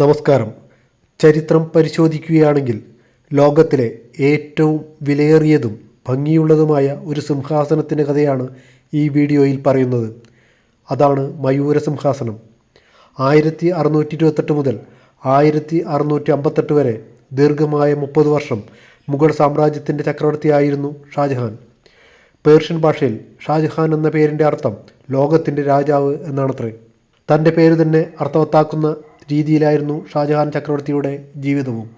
നമസ്കാരം. ചരിത്രം പരിശോധിക്കുകയാണെങ്കിൽ ലോകത്തിലെ ഏറ്റവും വിലയേറിയതും ഭംഗിയുള്ളതുമായ ഒരു സിംഹാസനത്തിന്റെ കഥയാണ് ഈ വീഡിയോയിൽ പറയുന്നത്. അതാണ് മയൂര സിംഹാസനം. ആയിരത്തി അറുന്നൂറ്റി ഇരുപത്തെട്ട് മുതൽ ആയിരത്തി അറുന്നൂറ്റി അമ്പത്തെട്ട് വരെ ദീർഘമായ മുപ്പത് വർഷം മുഗൾ സാമ്രാജ്യത്തിന്റെ ചക്രവർത്തിയായിരുന്നു ഷാജഹാൻ. പേർഷ്യൻ ഭാഷയിൽ ഷാജഹാൻ എന്ന പേരിന്റെ അർത്ഥം ലോകത്തിന്റെ രാജാവ് എന്നാണത്രേ. തന്റെ പേര് തന്നെ അർത്ഥവത്താക്കുന്ന രീതിയിലായിരുന്നു ഷാജഹാൻ ചക്രവർത്തിയുടെ ജീവിതവും.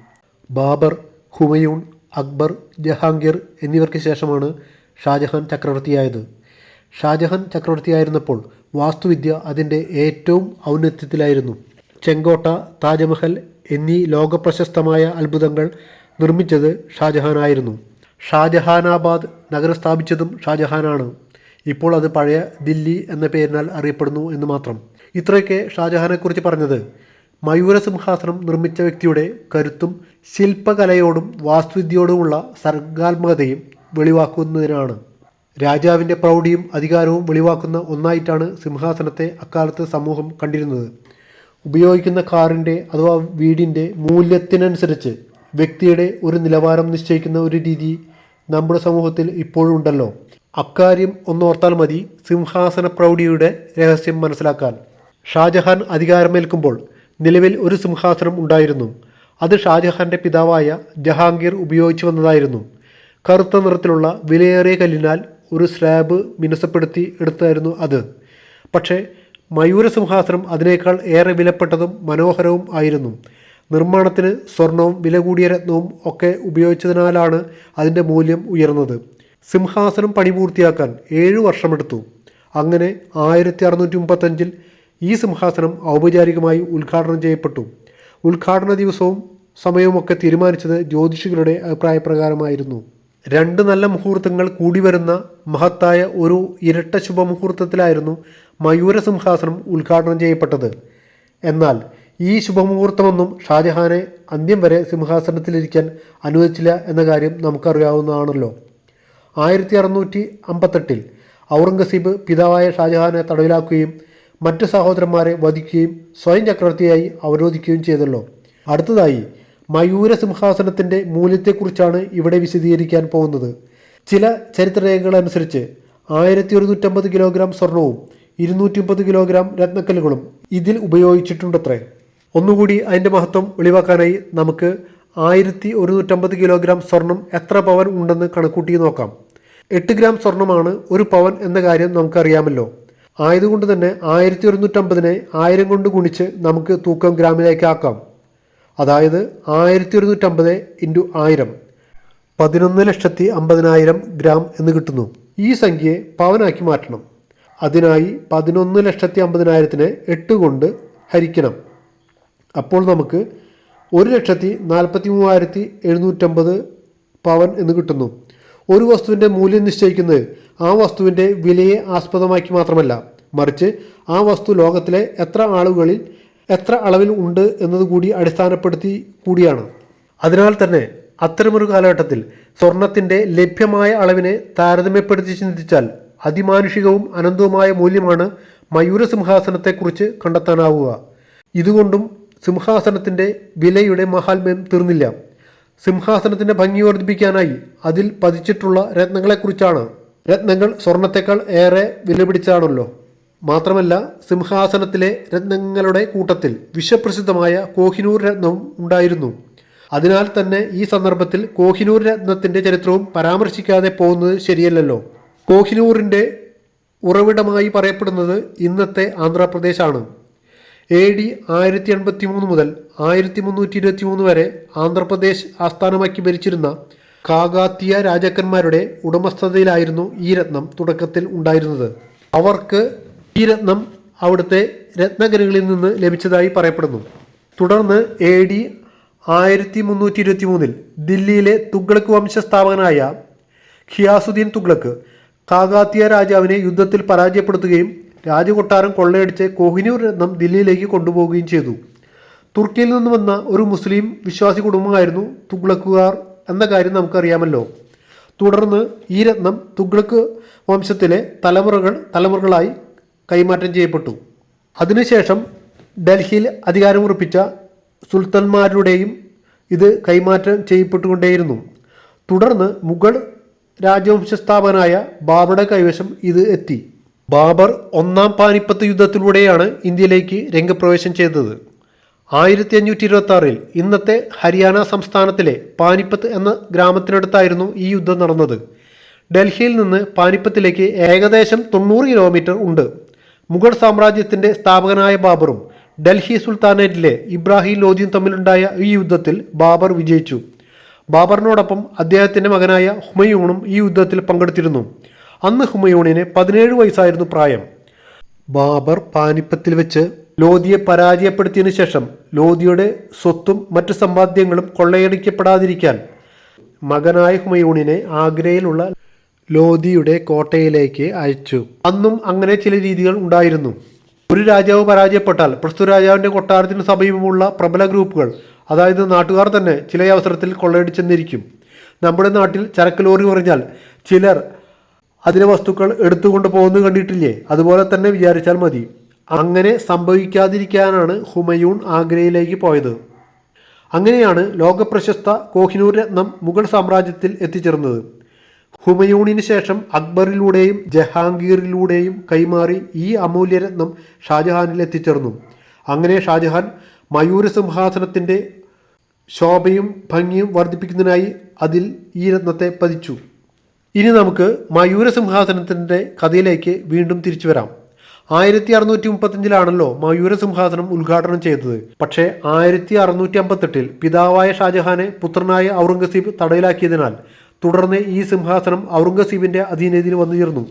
ബാബർ ഹുമയൂൺ അക്ബർ ജഹാംഗീർ എന്നിവർക്ക് ശേഷമാണ് ഷാജഹാൻ ചക്രവർത്തിയായത്. ഷാജഹാൻ ചക്രവർത്തിയായിരുന്നപ്പോൾ വാസ്തുവിദ്യ അതിന്റെ ഏറ്റവും ഔന്നത്യത്തിലായിരുന്നു. ചെങ്കോട്ട താജ്മഹൽ എന്നീ ലോകപ്രശസ്തമായ അത്ഭുതങ്ങൾ നിർമ്മിച്ചത് ഷാജഹാനായിരുന്നു. ഷാജഹാനാബാദ് നഗരം സ്ഥാപിച്ചതും ഷാജഹാനാണ്. ഇപ്പോൾ അത് പഴയ ദില്ലി എന്ന പേരിനാൽ അറിയപ്പെടുന്നു എന്ന് മാത്രം. ഇത്രയൊക്കെ ഷാജഹാനെക്കുറിച്ച് പറഞ്ഞത്. മയൂര സിംഹാസനം നിർമ്മിച്ച വ്യക്തിയുടെ കരുത്തും ശില്പകലയോടും വാസ്തുവിദ്യയോടുമുള്ള സർഗാത്മകതയും വെളിവാക്കുന്നതിനാണ്. രാജാവിന്റെ പ്രൗഢിയും അധികാരവും വെളിവാക്കുന്ന ഒന്നായിട്ടാണ് സിംഹാസനത്തെ അക്കാലത്ത് സമൂഹം കണ്ടിരുന്നത്. ഉപയോഗിക്കുന്ന കാറിന്റെ അഥവാ വീടിന്റെ മൂല്യത്തിനനുസരിച്ച് വ്യക്തിയുടെ ഒരു നിലവാരം നിശ്ചയിക്കുന്ന ഒരു രീതി നമ്മുടെ സമൂഹത്തിൽ ഇപ്പോഴും ഉണ്ടല്ലോ. അക്കാര്യം ഒന്നോർത്താൽ മതി സിംഹാസന പ്രൗഢിയുടെ രഹസ്യം മനസ്സിലാക്കാൻ. ഷാജഹാൻ അധികാരമേൽക്കുമ്പോൾ നിലവിൽ ഒരു സിംഹാസനം ഉണ്ടായിരുന്നു. അത് ഷാജഹാന്റെ പിതാവായ ജഹാംഗീർ ഉപയോഗിച്ചു വന്നതായിരുന്നു കറുത്ത നിറത്തിലുള്ള വിലയേറിയ കല്ലിനാൽ ഒരു സ്ലാബ് മിനസപ്പെടുത്തി എടുത്തായിരുന്നു അത്. പക്ഷേ മയൂരസിംഹാസനം അതിനേക്കാൾ ഏറെ വിലപ്പെട്ടതും മനോഹരവും ആയിരുന്നു. നിർമ്മാണത്തിന് സ്വർണവും വില കൂടിയ രത്നവും ഒക്കെ ഉപയോഗിച്ചതിനാലാണ് അതിന്റെ മൂല്യം ഉയർന്നത്. സിംഹാസനം പണി പൂർത്തിയാക്കാൻ ഏഴു വർഷമെടുത്തു. അങ്ങനെ ആയിരത്തി അറുന്നൂറ്റി മുപ്പത്തഞ്ചിൽ ഈ സിംഹാസനം ഔപചാരികമായി ഉദ്ഘാടനം ചെയ്യപ്പെട്ടു. ഉദ്ഘാടന ദിവസവും സമയവുമൊക്കെ തീരുമാനിച്ചത് ജ്യോതിഷികളുടെ അഭിപ്രായപ്രകാരമായിരുന്നു. രണ്ട് നല്ല മുഹൂർത്തങ്ങൾ കൂടി വരുന്ന മഹത്തായ ഒരു ഇരട്ട ശുഭമുഹൂർത്തത്തിലായിരുന്നു മയൂര സിംഹാസനം ഉദ്ഘാടനം ചെയ്യപ്പെട്ടത്. എന്നാൽ ഈ ശുഭമുഹൂർത്തമൊന്നും ഷാജഹാനെ അന്ത്യം വരെ സിംഹാസനത്തിലിരിക്കാൻ അനുവദിച്ചില്ല എന്ന കാര്യം നമുക്കറിയാവുന്നതാണല്ലോ. ആയിരത്തി അറുന്നൂറ്റി അമ്പത്തെട്ടിൽ ഔറംഗസീബ് പിതാവായ ഷാജഹാനെ തടവിലാക്കുകയും മറ്റു സഹോദരന്മാരെ വധിക്കുകയും സ്വയം ചക്രവർത്തിയായി അവരോധിക്കുകയും ചെയ്തല്ലോ. അടുത്തതായി മയൂര സിംഹാസനത്തിന്റെ മൂല്യത്തെക്കുറിച്ചാണ് ഇവിടെ വിശദീകരിക്കാൻ പോകുന്നത്. ചില ചരിത്രരേഖകൾ അനുസരിച്ച് ആയിരത്തി ഒരുന്നൂറ്റമ്പത് കിലോഗ്രാം സ്വർണവും ഇരുന്നൂറ്റി മുപ്പത് കിലോഗ്രാം രത്നക്കല്ലുകളും ഇതിൽ ഉപയോഗിച്ചിട്ടുണ്ടത്രേ. ഒന്നുകൂടി അതിന്റെ മഹത്വം വെളിവാക്കാനായി നമുക്ക് ആയിരത്തി ഒരുന്നൂറ്റമ്പത് കിലോഗ്രാം സ്വർണം എത്ര പവൻ ഉണ്ടെന്ന് കണക്കൂട്ടി നോക്കാം. എട്ട് ഗ്രാം സ്വർണമാണ് ഒരു പവൻ എന്ന കാര്യം നമുക്കറിയാമല്ലോ. ആയതുകൊണ്ട് തന്നെ ആയിരത്തി ഒരുന്നൂറ്റമ്പതിനെ ആയിരം കൊണ്ട് ഗുണിച്ച് നമുക്ക് തൂക്കം ഗ്രാമിലേക്ക് ആക്കാം. അതായത് ആയിരത്തി ഒരുന്നൂറ്റമ്പത് ഇന്റു ആയിരം. പതിനൊന്ന് ലക്ഷത്തി അമ്പതിനായിരം ഗ്രാം എന്ന് കിട്ടുന്നു. ഈ സംഖ്യയെ പവനാക്കി മാറ്റണം. അതിനായി പതിനൊന്ന് ലക്ഷത്തി അമ്പതിനായിരത്തിനെ എട്ട് കൊണ്ട് ഹരിക്കണം. അപ്പോൾ നമുക്ക് ഒരു ലക്ഷത്തി നാൽപ്പത്തി മൂവായിരത്തി എഴുന്നൂറ്റമ്പത് പവൻ എന്ന് കിട്ടുന്നു. ഒരു വസ്തുവിന്റെ മൂല്യം നിശ്ചയിക്കുന്നത് ആ വസ്തുവിന്റെ വിലയെ ആസ്പദമാക്കി മാത്രമല്ല മറിച്ച് ആ വസ്തു ലോകത്തിലെ എത്ര ആളുകളിൽ എത്ര അളവിൽ ഉണ്ട് എന്നതുകൂടി അടിസ്ഥാനപ്പെടുത്തി കൂടിയാണ്. അതിനാൽ തന്നെ അത്തരമൊരു കാലഘട്ടത്തിൽ സ്വർണത്തിന്റെ ലഭ്യമായ അളവിനെ താരതമ്യപ്പെടുത്തി ചിന്തിച്ചാൽ അതിമാനുഷികവും അനന്തവുമായ മൂല്യമാണ് മയൂര സിംഹാസനത്തെക്കുറിച്ച് കണ്ടെത്താനാവുക. ഇതുകൊണ്ടും സിംഹാസനത്തിന്റെ വിലയുടെ മഹാത്മ്യം തീർന്നില്ല. സിംഹാസനത്തിന്റെ ഭംഗി വർദ്ധിപ്പിക്കാനായി അതിൽ പതിച്ചിട്ടുള്ള രത്നങ്ങളെക്കുറിച്ചാണ് രത്നങ്ങൾ സ്വർണത്തെക്കാൾ ഏറെ വിലപിടിച്ചാണല്ലോ മാത്രമല്ല സിംഹാസനത്തിലെ രത്നങ്ങളുടെ കൂട്ടത്തിൽ വിശ്വപ്രസിദ്ധമായ കോഹിനൂർ രത്നവും ഉണ്ടായിരുന്നു. അതിനാൽ തന്നെ ഈ സന്ദർഭത്തിൽ കോഹിനൂർ രത്നത്തിന്റെ ചരിത്രവും പരാമർശിക്കാതെ പോകുന്നത് ശരിയല്ലല്ലോ. കോഹിനൂറിന്റെ ഉറവിടമായി പറയപ്പെടുന്നത് ഇന്നത്തെ ആന്ധ്രാപ്രദേശാണ്. എ ഡി ആയിരത്തി എൺപത്തി മൂന്ന് മുതൽ ആയിരത്തി മുന്നൂറ്റി ഇരുപത്തി മൂന്ന് വരെ ആന്ധ്രാപ്രദേശ് ആസ്ഥാനമാക്കി ഭരിച്ചിരുന്ന കാകാത്തിയ രാജാക്കന്മാരുടെ ഉടമസ്ഥതയിലായിരുന്നു ഈ രത്നം തുടക്കത്തിൽ ഉണ്ടായിരുന്നത്. അവർക്ക് ഈ രത്നം അവിടുത്തെ രത്നഗനികളിൽ നിന്ന് ലഭിച്ചതായി പറയപ്പെടുന്നു. തുടർന്ന് എ ഡി ആയിരത്തി മുന്നൂറ്റി ഇരുപത്തി മൂന്നിൽ ദില്ലിയിലെ തുഗ്ലക്ക് വംശസ്ഥാപകനായ ഖിയാസുദ്ദീൻ തുഗ്ലക്ക് കാകാത്തിയ രാജാവിനെ യുദ്ധത്തിൽ പരാജയപ്പെടുത്തുകയും രാജകൊട്ടാരം കൊള്ളയടിച്ച് കോഹിനൂർ രത്നം ദില്ലിയിലേക്ക് കൊണ്ടുപോവുകയും ചെയ്തു. തുർക്കിയിൽ നിന്ന് വന്ന ഒരു മുസ്ലിം വിശ്വാസി കുടുംബമായിരുന്നു തുഗ്ലക്കുകാർ. എന്ന കാര്യം നമുക്കറിയാമല്ലോ. തുടർന്ന് ഈ രത്നം തുഗ്ലക്ക് വംശത്തിലെ തലമുറകൾ തലമുറകളായി കൈമാറ്റം ചെയ്യപ്പെട്ടു. അതിനുശേഷം ഡൽഹിയിൽ അധികാരമുറപ്പിച്ച സുൽത്താൻമാരുടെയും ഇത് കൈമാറ്റം ചെയ്യപ്പെട്ടുകൊണ്ടേയിരുന്നു. തുടർന്ന് മുഗൾ രാജവംശ സ്ഥാപനായ ബാബറുടെ കൈവശം ഇത് എത്തി. ബാബർ ഒന്നാം പാനിപ്പത്ത് യുദ്ധത്തിലൂടെയാണ് ഇന്ത്യയിലേക്ക് രംഗപ്രവേശം ചെയ്തത്. ആയിരത്തി അഞ്ഞൂറ്റി ഇരുപത്തി ആറിൽ ഇന്നത്തെ ഹരിയാന സംസ്ഥാനത്തിലെ പാനിപ്പത്ത് എന്ന ഗ്രാമത്തിനടുത്തായിരുന്നു ഈ യുദ്ധം നടന്നത്. ഡൽഹിയിൽ നിന്ന് പാനിപ്പത്തിലേക്ക് ഏകദേശം തൊണ്ണൂറ് കിലോമീറ്റർ ഉണ്ട്. മുഗൾ സാമ്രാജ്യത്തിന്റെ സ്ഥാപകനായ ബാബറും ഡൽഹി സുൽത്താനേറ്റിലെ ഇബ്രാഹിം ലോധിയും തമ്മിലുണ്ടായ ഈ യുദ്ധത്തിൽ ബാബർ വിജയിച്ചു. ബാബറിനോടൊപ്പം അദ്ദേഹത്തിന്റെ മകനായ ഹുമയൂണും ഈ യുദ്ധത്തിൽ പങ്കെടുത്തിരുന്നു. അന്ന് ഹുമയൂണിന് പതിനേഴ് വയസ്സായിരുന്നു പ്രായം. ബാബർ പാനിപ്പത്തിൽ വെച്ച് ലോധിയെ പരാജയപ്പെടുത്തിയതിനു ശേഷം ലോധിയുടെ സ്വത്തും മറ്റു സമ്പാദ്യങ്ങളും കൊള്ളയടിക്കപ്പെടാതിരിക്കാൻ മകനായ ഹുമയൂണിനെ ആഗ്രയിലുള്ള ലോധിയുടെ കോട്ടയിലേക്ക് അയച്ചു. അന്നും അങ്ങനെ ചില രീതികൾ ഉണ്ടായിരുന്നു. ഒരു രാജാവ് പരാജയപ്പെട്ടാൽ പ്രസ്തുത രാജാവിന്റെ കൊട്ടാരത്തിന് സമീപമുള്ള പ്രബല ഗ്രൂപ്പുകൾ അതായത് നാട്ടുകാർ തന്നെ ചില അവസരത്തിൽ കൊള്ളയടിച്ചെന്നിരിക്കും. നമ്മുടെ നാട്ടിൽ ചരക്ക് ലോറി പറഞ്ഞാൽ ചിലർ അതിലെ വസ്തുക്കൾ എടുത്തുകൊണ്ട് പോകുന്നത് കണ്ടിട്ടില്ലേ? അതുപോലെ തന്നെ വിചാരിച്ചാൽ മതി. അങ്ങനെ സംഭവിക്കാതിരിക്കാനാണ് ഹുമയൂൺ ആഗ്രയിലേക്ക് പോയത്. അങ്ങനെയാണ് ലോകപ്രശസ്ത കോഹിനൂർ രത്നം മുഗൾ സാമ്രാജ്യത്തിൽ എത്തിച്ചേർന്നത്. ഹുമയൂണിന് ശേഷം അക്ബറിലൂടെയും ജഹാംഗീറിലൂടെയും കൈമാറി ഈ അമൂല്യരത്നം ഷാജഹാനിൽ എത്തിച്ചേർന്നു. അങ്ങനെ ഷാജഹാൻ മയൂര സിംഹാസനത്തിന്റെ ശോഭയും ഭംഗിയും വർദ്ധിപ്പിക്കുന്നതിനായി അതിൽ ഈ രത്നത്തെ പതിച്ചു. ഇനി നമുക്ക് മയൂര സിംഹാസനത്തിന്റെ കഥയിലേക്ക് വീണ്ടും തിരിച്ചു വരാം. ആയിരത്തി അറുന്നൂറ്റി മുപ്പത്തിയഞ്ചിലാണല്ലോ മയൂര സിംഹാസനം ഉദ്ഘാടനം ചെയ്തത്. പക്ഷേ ആയിരത്തി അറുന്നൂറ്റി അമ്പത്തെട്ടിൽ പിതാവായ ഷാജഹാനെ പുത്രനായ ഔറംഗസീബ് തടയിലാക്കിയതിനാൽ തുടർന്ന് ഈ സിംഹാസനം ഔറംഗസീബിന്റെ അധീനതയിൽ വന്നു ചേർന്നു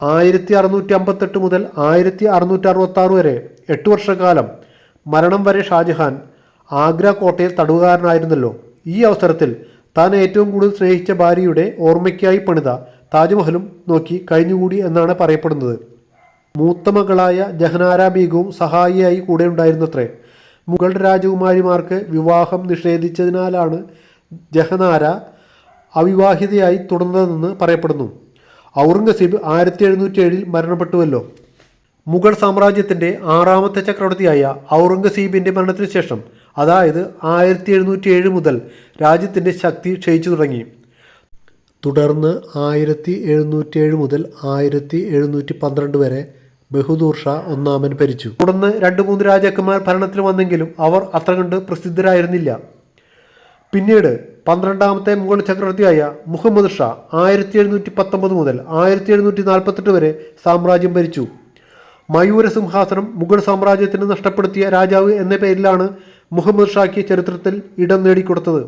ആയിരത്തി അറുന്നൂറ്റി അമ്പത്തെട്ട് മുതൽ ആയിരത്തി അറുന്നൂറ്റി അറുപത്തി ആറ് വരെ എട്ട് വർഷക്കാലം മരണം വരെ ഷാജഹാൻ ആഗ്ര കോട്ടയിൽ തടവുകാരനായിരുന്നല്ലോ. ഈ അവസരത്തിൽ താൻ ഏറ്റവും കൂടുതൽ സ്നേഹിച്ച ഭാര്യയുടെ ഓർമ്മയ്ക്കായി പണിത താജ്മഹലും നോക്കി കഴിഞ്ഞുകൂടി എന്നാണ് പറയപ്പെടുന്നത്. മൂത്ത മകളായ ജഹനാര ബീഗവും സഹായിയായി കൂടെ ഉണ്ടായിരുന്നത്രേ മുഗൾ രാജകുമാരിമാർക്ക് വിവാഹം നിഷേധിച്ചതിനാലാണ് ജഹനാര അവിവാഹിതയായി തുടർന്നതെന്ന് പറയപ്പെടുന്നു. ഔറംഗസീബ് ആയിരത്തി എഴുന്നൂറ്റി ഏഴിൽ മരണപ്പെട്ടുവല്ലോ. മുഗൾ സാമ്രാജ്യത്തിന്റെ ആറാമത്തെ ചക്രവർത്തിയായ ഔറംഗസീബിന്റെ മരണത്തിന് ശേഷം അതായത് ആയിരത്തി എഴുന്നൂറ്റി ഏഴ് മുതൽ രാജ്യത്തിന്റെ ശക്തി ക്ഷയിച്ചു തുടങ്ങി. തുടർന്ന് ആയിരത്തി എഴുന്നൂറ്റി ഏഴ് മുതൽ ആയിരത്തി എഴുന്നൂറ്റി പന്ത്രണ്ട് വരെ ബഹദൂർ ഷാ ഒന്നാമൻ ഭരിച്ചു. തുടർന്ന് രണ്ട് മൂന്ന് രാജാക്കന്മാർ ഭരണത്തിൽ വന്നെങ്കിലും അവർ അത്ര കണ്ട് പ്രസിദ്ധരായിരുന്നില്ല. പിന്നീട് പന്ത്രണ്ടാമത്തെ മുഗൾ ചക്രവർത്തിയായ മുഹമ്മദ് ഷാ ആയിരത്തി എഴുന്നൂറ്റി പത്തൊമ്പത് മുതൽ ആയിരത്തി എഴുന്നൂറ്റി നാൽപ്പത്തെട്ട് വരെ സാമ്രാജ്യം ഭരിച്ചു. മയൂര സിംഹാസനം മുഗൾ സാമ്രാജ്യത്തിന് നഷ്ടപ്പെടുത്തിയ രാജാവ് എന്ന പേരിലാണ് മുഹമ്മദ് ഷായ്ക്ക് ചരിത്രത്തിൽ ഇടം നേടിക്കൊടുത്തത്.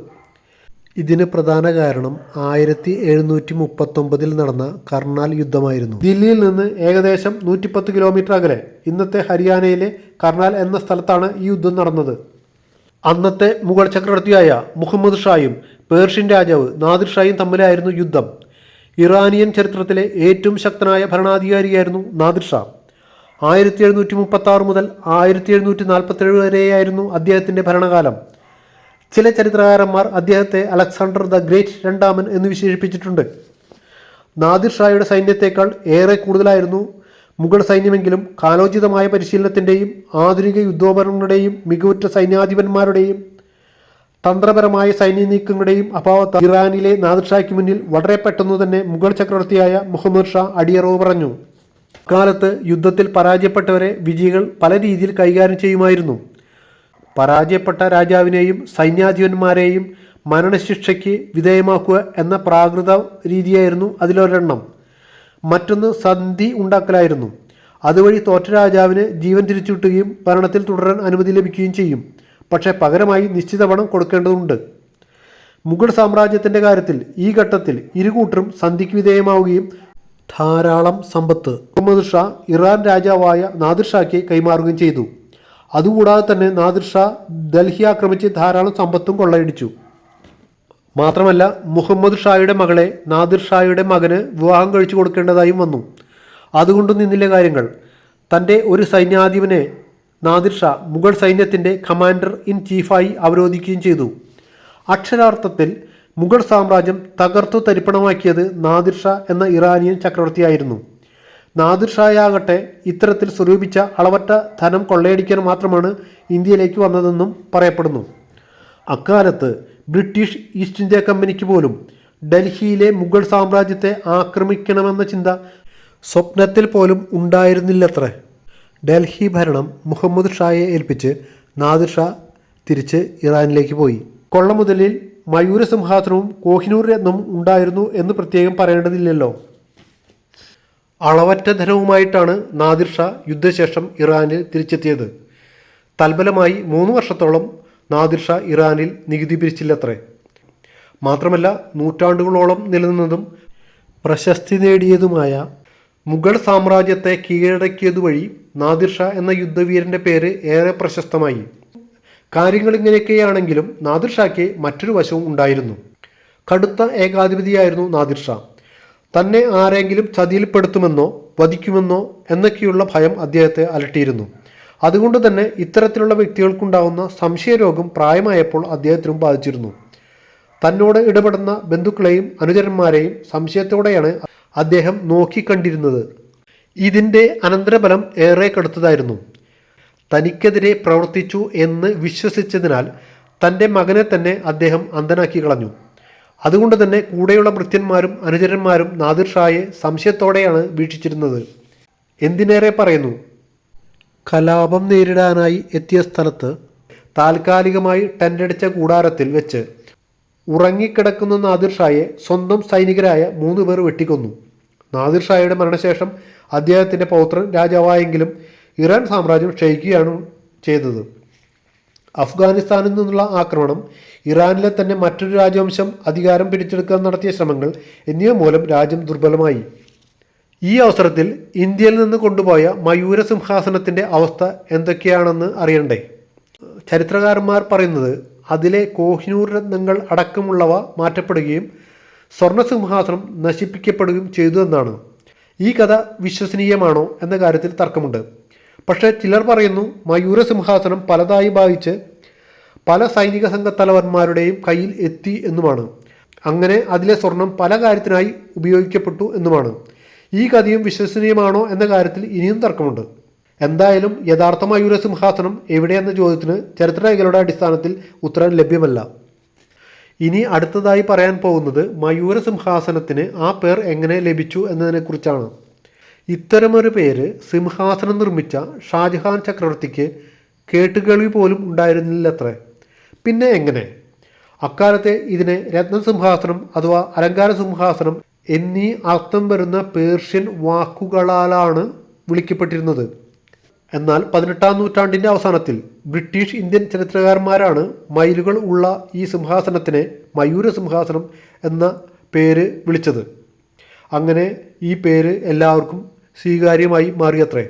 ഇതിന് പ്രധാന കാരണം ആയിരത്തി എഴുന്നൂറ്റി മുപ്പത്തൊമ്പതിൽ നടന്ന കർണാൽ യുദ്ധമായിരുന്നു. ദില്ലിയിൽ നിന്ന് ഏകദേശം നൂറ്റിപ്പത്ത് കിലോമീറ്റർ അകലെ ഇന്നത്തെ ഹരിയാനയിലെ കർണാൽ എന്ന സ്ഥലത്താണ് ഈ യുദ്ധം നടന്നത്. അന്നത്തെ മുഗൾ ചക്രവർത്തിയായ മുഹമ്മദ് ഷായും പേർഷ്യൻ രാജാവ് നാദിർ ഷായും തമ്മിലായിരുന്നു യുദ്ധം. ഇറാനിയൻ ചരിത്രത്തിലെ ഏറ്റവും ശക്തനായ ഭരണാധികാരിയായിരുന്നു നാദിർ ഷാ. ആയിരത്തി എഴുന്നൂറ്റി മുപ്പത്തി ആറ് മുതൽ ആയിരത്തി എഴുന്നൂറ്റി നാൽപ്പത്തേഴ് വരെയായിരുന്നു അദ്ദേഹത്തിന്റെ ഭരണകാലം. ചില ചരിത്രകാരന്മാർ അദ്ദേഹത്തെ അലക്സാണ്ടർ ദ ഗ്രേറ്റ് രണ്ടാമൻ എന്ന് വിശേഷിപ്പിച്ചിട്ടുണ്ട്. നാദിർ ഷായുടെ സൈന്യത്തേക്കാൾ ഏറെ കൂടുതലായിരുന്നു മുഗൾ സൈന്യമെങ്കിലും കാലോചിതമായ പരിശീലനത്തിന്റെയും ആധുനിക യുദ്ധോപകരണങ്ങളുടെയും മികവുറ്റ സൈന്യാധിപന്മാരുടെയും തന്ത്രപരമായ സൈന്യ നീക്കങ്ങളുടെയും അഭാവത്താൽ ഇറാനിലെ നാദിർ ഷായ്ക്ക് മുന്നിൽ വളരെ പെട്ടെന്ന് തന്നെ മുഗൾ ചക്രവർത്തിയായ മുഹമ്മദ് ഷാ അടിയറവ് പറഞ്ഞു. കാലത്ത് യുദ്ധത്തിൽ പരാജയപ്പെട്ടവരെ വിജയികൾ പല രീതിയിൽ കൈകാര്യം ചെയ്യുമായിരുന്നു. പരാജയപ്പെട്ട രാജാവിനെയും സൈന്യാധിപന്മാരെയും മരണശിക്ഷയ്ക്ക് വിധേയമാക്കുക എന്ന പ്രാകൃത രീതിയായിരുന്നു അതിലൊരെണ്ണം. മറ്റൊന്ന് സന്ധി ഉണ്ടാക്കലായിരുന്നു. അതുവഴി തോറ്റ രാജാവിന് ജീവൻ തിരിച്ചുകിട്ടുകയും ഭരണത്തിൽ തുടരാൻ അനുമതി ലഭിക്കുകയും ചെയ്യും. പക്ഷേ പകരമായി നിശ്ചിത പണം കൊടുക്കേണ്ടതുണ്ട്. മുഗൾ സാമ്രാജ്യത്തിന്റെ കാര്യത്തിൽ ഈ ഘട്ടത്തിൽ ഇരുകൂട്ടരും സന്ധിക്ക് വിധേയമാവുകയും ധാരാളം സമ്പത്ത്. മുഹമ്മദ് ഷാ ഇറാൻ രാജാവായ നാദിർ ഷായ്ക്ക് കൈമാറുകയും ചെയ്തു. അതുകൂടാതെ തന്നെ നാദിർ ഷാ ഡൽഹി ആക്രമിച്ച് ധാരാളം സമ്പത്തും കൊള്ളയടിച്ചു. മാത്രമല്ല മുഹമ്മദ് ഷായുടെ മകളെ നാദിർ ഷായുടെ മകന് വിവാഹം കഴിച്ചു കൊടുക്കേണ്ടതായും വന്നു. അതുകൊണ്ട് നിന്നില്ല കാര്യങ്ങൾ. തന്റെ ഒരു സൈന്യാധിപനെ നാദിർ ഷാ മുഗൾ സൈന്യത്തിന്റെ കമാൻഡർ ഇൻ ചീഫായി അവരോധിക്കുകയും ചെയ്തു. അക്ഷരാർത്ഥത്തിൽ മുഗൾ സാമ്രാജ്യം തകർത്തു തരിപ്പണമാക്കിയത് നാദിർ ഷാ എന്ന ഇറാനിയൻ ചക്രവർത്തിയായിരുന്നു. നാദിർ ഷായാകട്ടെ ഇത്തരത്തിൽ സ്വരൂപിച്ച അളവറ്റ ധനം കൊള്ളയടിക്കാൻ മാത്രമാണ് ഇന്ത്യയിലേക്ക് വന്നതെന്നും പറയപ്പെടുന്നു. അക്കാലത്ത് ബ്രിട്ടീഷ് ഈസ്റ്റ് ഇന്ത്യ കമ്പനിക്ക് പോലും ഡൽഹിയിലെ മുഗൾ സാമ്രാജ്യത്തെ ആക്രമിക്കണമെന്ന ചിന്ത സ്വപ്നത്തിൽ പോലും ഉണ്ടായിരുന്നില്ലത്രേ. ഡൽഹി ഭരണം മുഹമ്മദ് ഷായെ ഏൽപ്പിച്ച് നാദിർ ഷാ തിരിച്ച് ഇറാനിലേക്ക് പോയി. കൊള്ളമുതലിൽ മുതലിൽ മയൂരസിംഹാസനവും കോഹിനൂർ രത്നവും ഉണ്ടായിരുന്നു എന്ന് പ്രത്യേകം പറയേണ്ടതില്ലല്ലോ. അളവറ്റ ധനവുമായിട്ടാണ് നാദിർ ഷാ യുദ്ധശേഷം ഇറാനിൽ തിരിച്ചെത്തിയത്. തൽഫലമായി മൂന്ന് വർഷത്തോളം നാദിർ ഷാ ഇറാനിൽ നികുതി പിരിച്ചില്ലത്രേ. മാത്രമല്ല നൂറ്റാണ്ടുകളോളം നിലനിന്നതും പ്രശസ്തി നേടിയതുമായ മുഗൾ സാമ്രാജ്യത്തെ കീഴടക്കിയതു വഴി നാദിർ ഷാ എന്ന യുദ്ധവീരന്റെ പേര് ഏറെ പ്രശസ്തമായി. കാര്യങ്ങൾ ഇങ്ങനെയൊക്കെയാണെങ്കിലും നാദിർ ഷായ്ക്ക് മറ്റൊരു വശവും ഉണ്ടായിരുന്നു. കടുത്ത ഏകാധിപതിയായിരുന്നു നാദിർ ഷാ. തന്നെ ആരെങ്കിലും ചതിയിൽപ്പെടുത്തുമെന്നോ വധിക്കുമെന്നോ എന്നൊക്കെയുള്ള ഭയം അദ്ദേഹത്തെ അലട്ടിയിരുന്നു. അതുകൊണ്ട് തന്നെ ഇത്തരത്തിലുള്ള വ്യക്തികൾക്കുണ്ടാവുന്ന സംശയരോഗം പ്രായമായപ്പോൾ അദ്ദേഹത്തിനും ബാധിച്ചിരുന്നു. തന്നോട് ഇടപെടുന്ന ബന്ധുക്കളെയും അനുചരന്മാരെയും സംശയത്തോടെയാണ് അദ്ദേഹം നോക്കിക്കണ്ടിരുന്നത്. ഇതിന്റെ അനന്തരഫലം ഏറെ കടുത്തതായിരുന്നു. തനിക്കെതിരെ പ്രവർത്തിച്ചു എന്ന് വിശ്വസിച്ചതിനാൽ തന്റെ മകനെ തന്നെ അദ്ദേഹം അന്ധനാക്കി കളഞ്ഞു. അതുകൊണ്ട് തന്നെ കൂടെയുള്ള ഭൃത്യന്മാരും അനുചരന്മാരും നാദിർ ഷായെ സംശയത്തോടെയാണ് വീക്ഷിച്ചിരുന്നത്. എന്തിനേറെ പറയുന്നു? കലാപം നേരിടാനായി എത്തിയ സ്ഥലത്ത് താൽക്കാലികമായി ടെന്റടിച്ച കൂടാരത്തിൽ വെച്ച് ഉറങ്ങിക്കിടക്കുന്ന നാദിർ ഷായെ സ്വന്തം സൈനികരായ മൂന്ന് പേർ വെട്ടിക്കൊന്നു. നാദിർ ഷായുടെ മരണശേഷം അദ്ദേഹത്തിന്റെ പൗത്രൻ രാജാവായെങ്കിലും ഇറാൻ സാമ്രാജ്യം ക്ഷയിക്കുകയാണ് ചെയ്തത്. അഫ്ഗാനിസ്ഥാനിൽ നിന്നുള്ള ആക്രമണം ഇറാനിലെ തന്നെ മറ്റൊരു രാജവംശം അധികാരം പിടിച്ചെടുക്കാൻ നടത്തിയ ശ്രമങ്ങൾ എന്നിവ മൂലം രാജ്യം ദുർബലമായി. ഈ അവസരത്തിൽ ഇന്ത്യയിൽ നിന്ന് കൊണ്ടുപോയ മയൂര സിംഹാസനത്തിന്റെ അവസ്ഥ എന്തൊക്കെയാണെന്ന് അറിയണ്ടേ? ചരിത്രകാരന്മാർ പറയുന്നത് അതിലെ കോഹിനൂർ രത്നങ്ങൾ അടക്കമുള്ളവ മാറ്റപ്പെടുകയും സ്വർണ സിംഹാസനം നശിപ്പിക്കപ്പെടുകയും ചെയ്തു എന്നാണ്. ഈ കഥ വിശ്വസനീയമാണോ എന്ന കാര്യത്തിൽ തർക്കമുണ്ട്. പക്ഷേ ചിലർ പറയുന്നു മയൂരസിംഹാസനം പലതായി ഭാവിച്ച് പല സൈനിക സംഘ തലവന്മാരുടെയും കയ്യിൽ എത്തി എന്നുമാണ്. അങ്ങനെ അതിലെ സ്വർണം പല കാര്യത്തിനായി ഉപയോഗിക്കപ്പെട്ടു എന്നുമാണ്. ഈ കഥയും വിശ്വസനീയമാണോ എന്ന കാര്യത്തിൽ ഇനിയും തർക്കമുണ്ട്. എന്തായാലും യഥാർത്ഥ മയൂരസിംഹാസനം എവിടെയെന്ന ചോദ്യത്തിന് ചരിത്രരേഖകളുടെ അടിസ്ഥാനത്തിൽ ഉത്തരം ലഭ്യമല്ല. ഇനി അടുത്തതായി പറയാൻ പോകുന്നത് മയൂരസിംഹാസനത്തിന് ആ പേർ എങ്ങനെ ലഭിച്ചു എന്നതിനെക്കുറിച്ചാണ്. ഇത്തരമൊരു പേര് സിംഹാസനം നിർമ്മിച്ച ഷാജഹാൻ ചക്രവർത്തിക്ക് കേട്ടുകേൾവി പോലും ഉണ്ടായിരുന്നില്ലത്രേ. പിന്നെ എങ്ങനെ? അക്കാലത്തെ ഇതിനെ രത്നസിംഹാസനം അഥവാ അലങ്കാര സിംഹാസനം എന്നീ അർത്ഥം വരുന്ന പേർഷ്യൻ വാക്കുകളാലാണ് വിളിക്കപ്പെട്ടിരുന്നത്. എന്നാൽ പതിനെട്ടാം നൂറ്റാണ്ടിന്റെ അവസാനത്തിൽ ബ്രിട്ടീഷ് ഇന്ത്യൻ ചരിത്രകാരന്മാരാണ് മയിലുകൾ ഉള്ള ഈ സിംഹാസനത്തിനെ മയൂര സിംഹാസനം എന്ന പേര് വിളിച്ചത്. അങ്ങനെ ഈ പേര് എല്ലാവർക്കും സ്വീകാര്യമായി മാറിയത്രേ.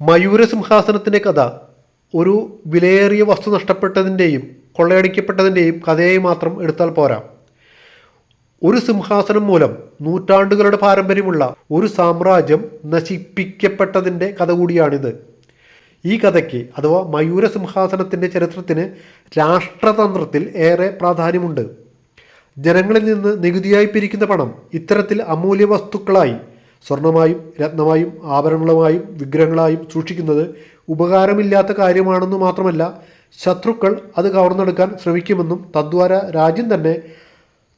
മയൂരസിംഹാസനത്തിന്റെ കഥ ഒരു വിലയേറിയ വസ്തു നഷ്ടപ്പെട്ടതിന്റെയും കൊള്ളയടിക്കപ്പെട്ടതിന്റെയും കഥയായി മാത്രം എടുത്താൽ പോരാ. ഒരു സിംഹാസനം മൂലം നൂറ്റാണ്ടുകളുടെ പാരമ്പര്യമുള്ള ഒരു സാമ്രാജ്യം നശിപ്പിക്കപ്പെട്ടതിന്റെ കഥ കൂടിയാണിത്. ഈ കഥയ്ക്ക് അഥവാ മയൂര സിംഹാസനത്തിന്റെ ചരിത്രത്തിന് രാഷ്ട്രതന്ത്രത്തിൽ ഏറെ പ്രാധാന്യമുണ്ട്. ജനങ്ങളിൽ നിന്ന് നികുതിയായി പിരിക്കുന്ന പണം ഇത്തരത്തിൽ അമൂല്യ വസ്തുക്കളായി സ്വർണമായും രത്നമായും ആഭരണങ്ങളുമായും വിഗ്രഹങ്ങളായും സൂക്ഷിക്കുന്നത് ഉപകാരമില്ലാത്ത കാര്യമാണെന്ന് മാത്രമല്ല ശത്രുക്കൾ അത് കവർന്നെടുക്കാൻ ശ്രമിക്കുമെന്നും തദ്വാര രാജ്യം തന്നെ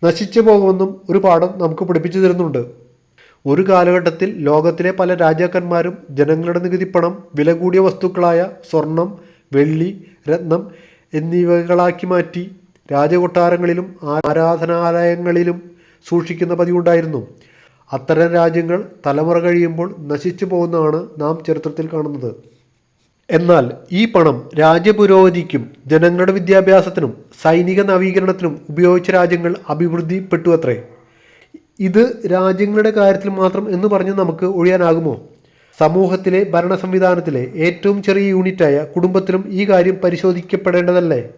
നശിച്ചു പോകുമെന്നും ഒരു പാഠം നമുക്ക് പഠിപ്പിച്ചു തരുന്നുണ്ട്. ഒരു കാലഘട്ടത്തിൽ ലോകത്തിലെ പല രാജാക്കന്മാരും ജനങ്ങളുടെ നികുതിപ്പണം വില കൂടിയ വസ്തുക്കളായ സ്വർണം വെള്ളി രത്നം എന്നിവകളാക്കി മാറ്റി രാജകൊട്ടാരങ്ങളിലും ആരാധനാലയങ്ങളിലും സൂക്ഷിക്കുന്ന പതിവുണ്ടായിരുന്നു. അത്തരം രാജ്യങ്ങൾ തലമുറ കഴിയുമ്പോൾ നശിച്ചു പോകുന്നതാണ് നാം ചരിത്രത്തിൽ കാണുന്നത്. എന്നാൽ ഈ പണം രാജ്യപുരോഗതിക്കും ജനങ്ങളുടെ വിദ്യാഭ്യാസത്തിനും സൈനിക നവീകരണത്തിനും ഉപയോഗിച്ച രാജ്യങ്ങൾ അഭിവൃദ്ധിപ്പെട്ടു അത്രേ. ഇത് രാജ്യങ്ങളുടെ കാര്യത്തിൽ മാത്രം എന്ന് പറഞ്ഞ് നമുക്ക് ഒഴിയാനാകുമോ? സമൂഹത്തിലെ ഭരണ സംവിധാനത്തിലെ ഏറ്റവും ചെറിയ യൂണിറ്റായ കുടുംബത്തിലും ഈ കാര്യം പരിശോധിക്കപ്പെടേണ്ടതല്ലേ?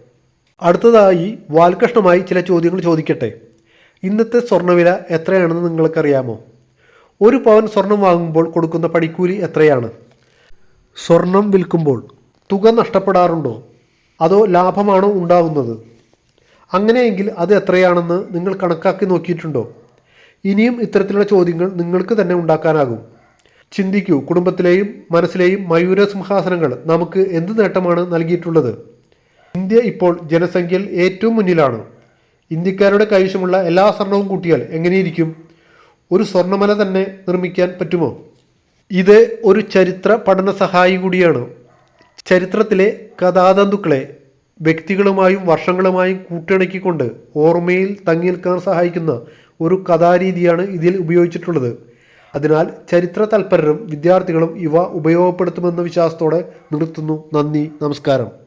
അടുത്തതായി വാൽകഷ്ണമായി ചില ചോദ്യങ്ങൾ ചോദിക്കട്ടെ. ഇന്നത്തെ സ്വർണവില എത്രയാണെന്ന് നിങ്ങൾക്കറിയാമോ? ഒരു പവൻ സ്വർണം വാങ്ങുമ്പോൾ കൊടുക്കുന്ന പണിക്കൂലി എത്രയാണ്? സ്വർണം വിൽക്കുമ്പോൾ തുക നഷ്ടപ്പെടാറുണ്ടോ? അതോ ലാഭമാണോ ഉണ്ടാവുന്നത്? അങ്ങനെയെങ്കിൽ അത് എത്രയാണെന്ന് നിങ്ങൾ കണക്കാക്കി നോക്കിയിട്ടുണ്ടോ? ഇനിയും ഇത്തരത്തിലുള്ള ചോദ്യങ്ങൾ നിങ്ങൾക്ക് തന്നെ ഉണ്ടാക്കാനാകും. ചിന്തിക്കൂ കുടുംബത്തിലെയും മനസ്സിലെയും മയൂര സിംഹാസനങ്ങൾ നമുക്ക് എന്ത് നേട്ടമാണ് നൽകിയിട്ടുള്ളത്? ഇന്ത്യ ഇപ്പോൾ ജനസംഖ്യയിൽ ഏറ്റവും മുന്നിലാണ്. ഇന്ത്യക്കാരുടെ കൈവശമുള്ള എല്ലാ സ്വർണവും കൂട്ടിയാൽ എങ്ങനെയിരിക്കും? ഒരു സ്വർണമല തന്നെ നിർമ്മിക്കാൻ പറ്റുമോ? ഇത് ഒരു ചരിത്ര പഠന സഹായി കൂടിയാണ്. ചരിത്രത്തിലെ കഥാതന്തുക്കളെ വ്യക്തികളുമായും വർഷങ്ങളുമായും കൂട്ടിണക്കിക്കൊണ്ട് ഓർമ്മയിൽ തങ്ങി നിൽക്കാൻ സഹായിക്കുന്ന ഒരു കഥാരീതിയാണ് ഇതിൽ ഉപയോഗിച്ചിട്ടുള്ളത്. അതിനാൽ ചരിത്ര തൽപരരും വിദ്യാർത്ഥികളും ഇവ ഉപയോഗപ്പെടുത്തുമെന്ന വിശ്വാസത്തോടെ നിർത്തുന്നു. നന്ദി നമസ്കാരം.